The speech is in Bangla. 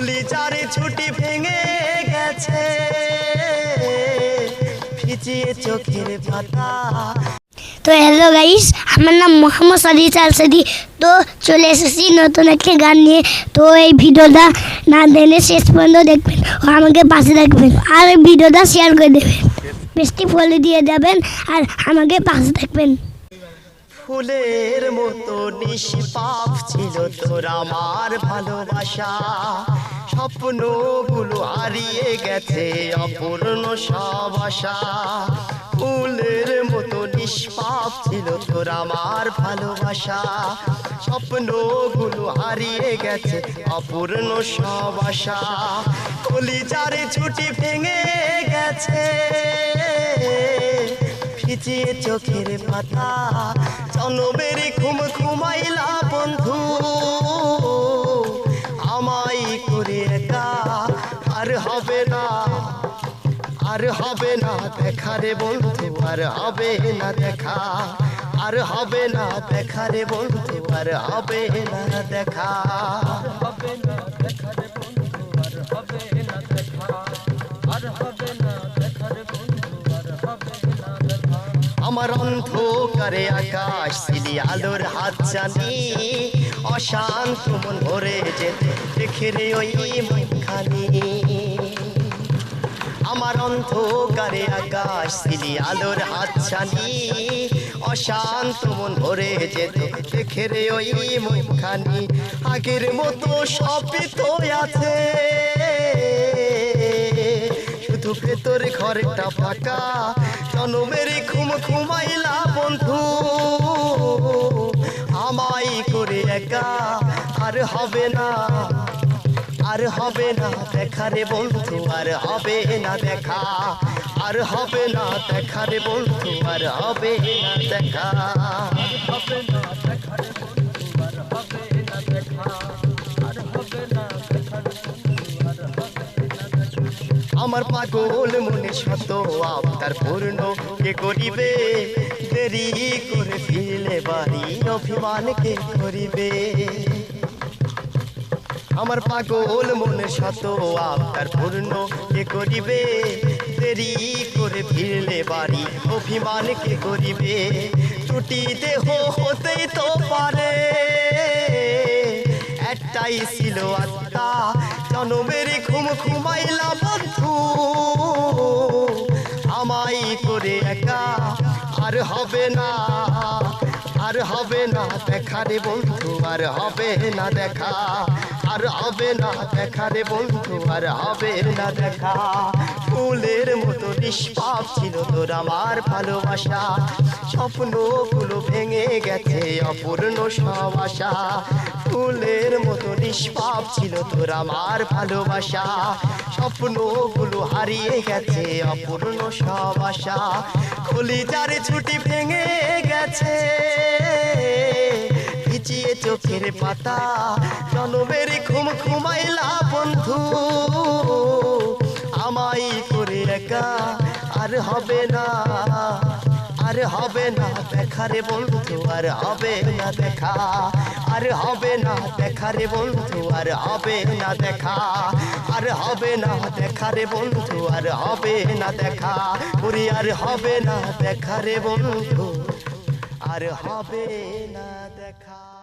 কলিজারে ছুটি ভেঙে গেছে। ভিজিয়ে চোখের পাতা। তো হ্যালো গাইস আমার নাম মোহাম্মদ সাদিক আলসাদি তো চলে এসেছি নতুন একটি গান নিয়ে। তো এই ভিডিওটা না দেনে শেষ পর্যন্ত দেখবেন ও আমাকে পাশে থাকবেন আর ভিডিওটা শেয়ার করে দেবেন। বেশটি ফলে দিয়ে দেবেন আর আমাকে পাশে থাকবেন ফুলের মতো নিষ্পাপ ছিল তোর আমার ভালোবাসা। স্বপ্নগুলো হারিয়ে গেছে অপূর্ণ সব আশা। ফুলের মতো নিষ্পাপ ছিল তোর আমার ভালোবাসা। স্বপ্নগুলো হারিয়ে গেছে অপূর্ণ সব আশা। কলিজারে ছুটি ভেঙে গেছে। ভিজিয়ে চোখের পাতা, জনমের ঘুম ঘুমাইলা বন্ধু। আমাই করে একা, আর হবে না, আর হবে না দেখা রে বন্ধু, আর হবে না দেখা। আর হবে না দেখা রে বন্ধু, আর হবে না দেখা। আমার অন্ধকারে আকাশ ছিলি আলোর হাত জানি। অশান্ত মন ভরে যেতে দেখে রে ওই মুখানি আমার অন্ধকারে আকাশ ছিলি আলোর হাত জানি। অশান্ত মন ভরে যেত দেখে রে ওই মুখানি আগের মতো সবই তো আছে। শুধু ভেতরে ঘরটা ফাঁকা জনমের হবে না। আর হবে না দেখা রে বন্ধু, আর হবে না দেখা। আর হবে না দেখা রে বন্ধু, আর হবে না দেখা। আমার পাগল মনে শত আবতার পূর্ণ কে করিবে? দেরি করে দিলে বাড়ি অভিমান কে করিবে আমার পাগল মনে শত আবতার পূর্ণ কে করিবে? দেরি করে ফিরলে বাড়ি, অভিমান কে করিবে? টুটি দেহ হতেই তো পারে। একটাই ছিল আত্মা, জনমের ঘুম ঘুমাইলা বন্ধু। আমাই করে একা আর হবে না। আর হবে না দেখা রে বন্ধু, আর হবে না দেখা। আর হবে না দেখা রে বন্ধু, আর হবে না দেখা। ফুলের মতো নিষ্পাপ ছিল তোর আমার ভালোবাসা। স্বপ্নগুলো ভেঙে গেছে অপূর্ণ সব আশা। ফুলের মতো নিষ্পাপ ছিল তোর আমার ভালোবাসা। স্বপ্নগুলো হারিয়ে গেছে, অপূর্ণ সব আশা। কলিজার ছুটি ভেঙে গেছে। ভিজিয়ে চোখের পাতা, জনমের ঘুম ঘুমাইলা বন্ধু। আমাই করে একা আর হবে না। আর হবে না দেখা রে বন্ধু, আর হবে না দেখা। আর হবে না দেখা রে বন্ধু, আর হবে না দেখা। আর হবে না দেখা রে বন্ধু, আর হবে না দেখা। পুরি আর হবে না দেখা রে বন্ধু, আর হবে না দেখা।